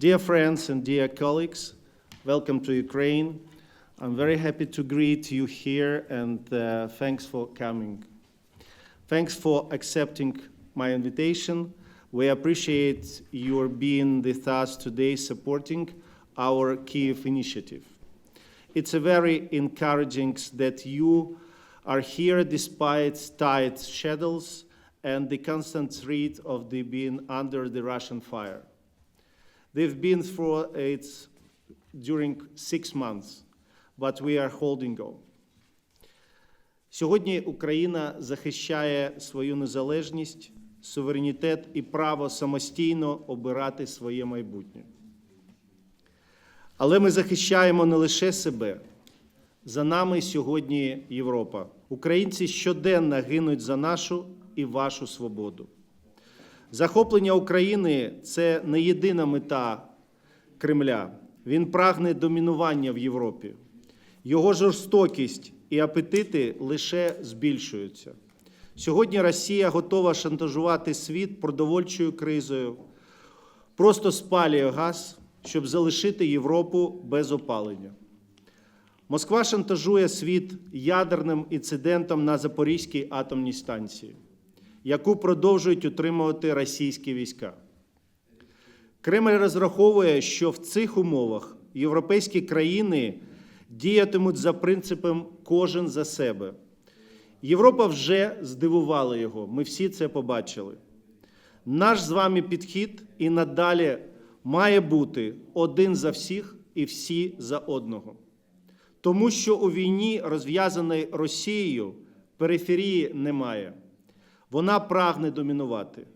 Dear friends and dear colleagues, welcome to Ukraine. I'm very happy to greet you here and uh, thanks for coming. Thanks for accepting my invitation. We appreciate your being with us today supporting our Kiev initiative. It's a very encouraging that you are here despite tight schedules and the constant threat of the being under the Russian fire. They've been through it during six months, but we are holding on. Сьогодні Україна захищає свою незалежність, суверенітет і право самостійно обирати своє майбутнє. Але ми захищаємо не лише себе. За нами сьогодні Європа. Українці щоденно гинуть за нашу і вашу свободу. Захоплення України це не єдина мета Кремля. Він прагне домінування в Європі. Його жорстокість і апетити лише збільшуються. Сьогодні Росія готова шантажувати світ продовольчою кризою, просто спалює газ, щоб залишити Європу без опалення. Москва шантажує світ ядерним інцидентом на Запорізькій атомній станції, яку продовжують утримувати російські війська. Кремль розраховує, що в цих умовах європейські країни діятимуть за принципом кожен за себе. Європа вже здивувала його, ми всі це побачили. Наш з вами підхід і надалі має бути один за всіх і всі за одного. Тому що у війні, розв'язаної Росією, периферії немає. Вона прагне домінувати.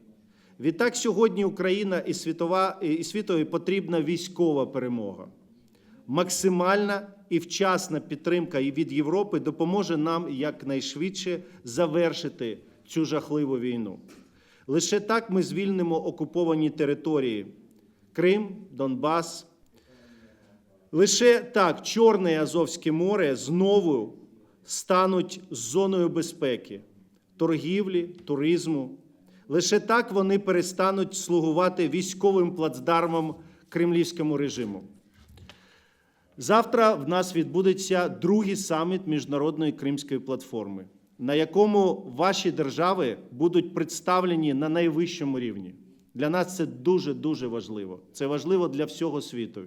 Відтак сьогодні Україна і світова, і світові потрібна військова перемога. Максимальна і вчасна підтримка від Європи допоможе нам якнайшвидше завершити цю жахливу війну. Лише так ми звільнимо окуповані території Крим, Донбас. Лише так Чорне і Азовське море знову стануть зоною безпеки, торгівлі, туризму. Лише так вони перестануть слугувати військовим плацдармом кремлівському режиму. Завтра в нас відбудеться другий саміт міжнародної кримської платформи, на якому ваші держави будуть представлені на найвищому рівні. Для нас це дуже дуже важливо. Це важливо для всього світу.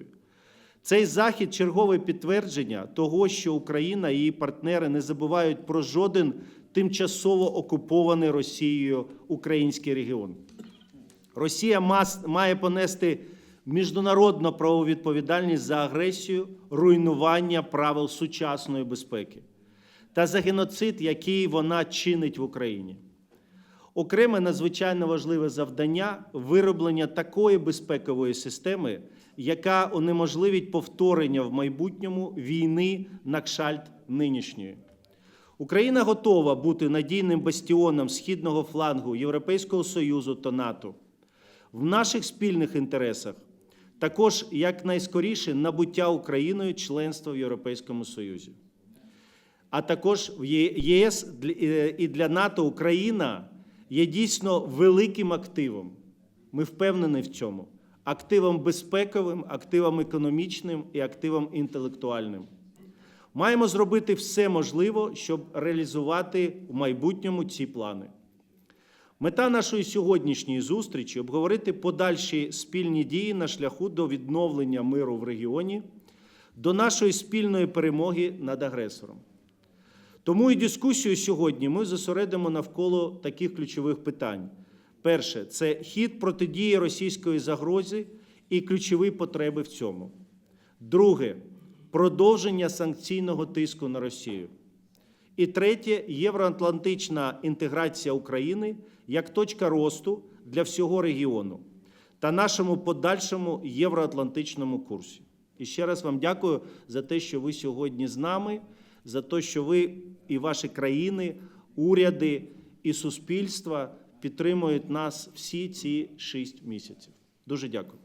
Цей захід чергове підтвердження того, що Україна і її партнери не забувають про жоден тимчасово окупований Росією український регіон. Росія має понести міжнародну правову відповідальність за агресію, руйнування правил сучасної безпеки та за геноцид, який вона чинить в Україні. Окреме надзвичайно важливе завдання вироблення такої безпекової системи, яка унеможливить повторення в майбутньому війни на кшальт нинішньої. Україна готова бути надійним бастіоном східного флангу Європейського Союзу та НАТО. В наших спільних інтересах також якнайскоріше набуття Україною членства в Європейському Союзі. А також в ЄС і для НАТО Україна є дійсно великим активом. Ми впевнені в цьому. Активом безпековим, активом економічним і активом інтелектуальним. Маємо зробити все можливе, щоб реалізувати в майбутньому ці плани. Мета нашої сьогоднішньої зустрічі обговорити подальші спільні дії на шляху до відновлення миру в регіоні, до нашої спільної перемоги над агресором. Тому і дискусію сьогодні ми зосередимо навколо таких ключових питань. Перше це хід протидії російської загрози і ключові потреби в цьому. Друге продовження санкційного тиску на Росію. І третє євроатлантична інтеграція України як точка росту для всього регіону та нашому подальшому євроатлантичному курсі. І ще раз вам дякую за те, що ви сьогодні з нами, за те, що ви і ваші країни, уряди і суспільства підтримують нас всі ці шість місяців. Дуже дякую.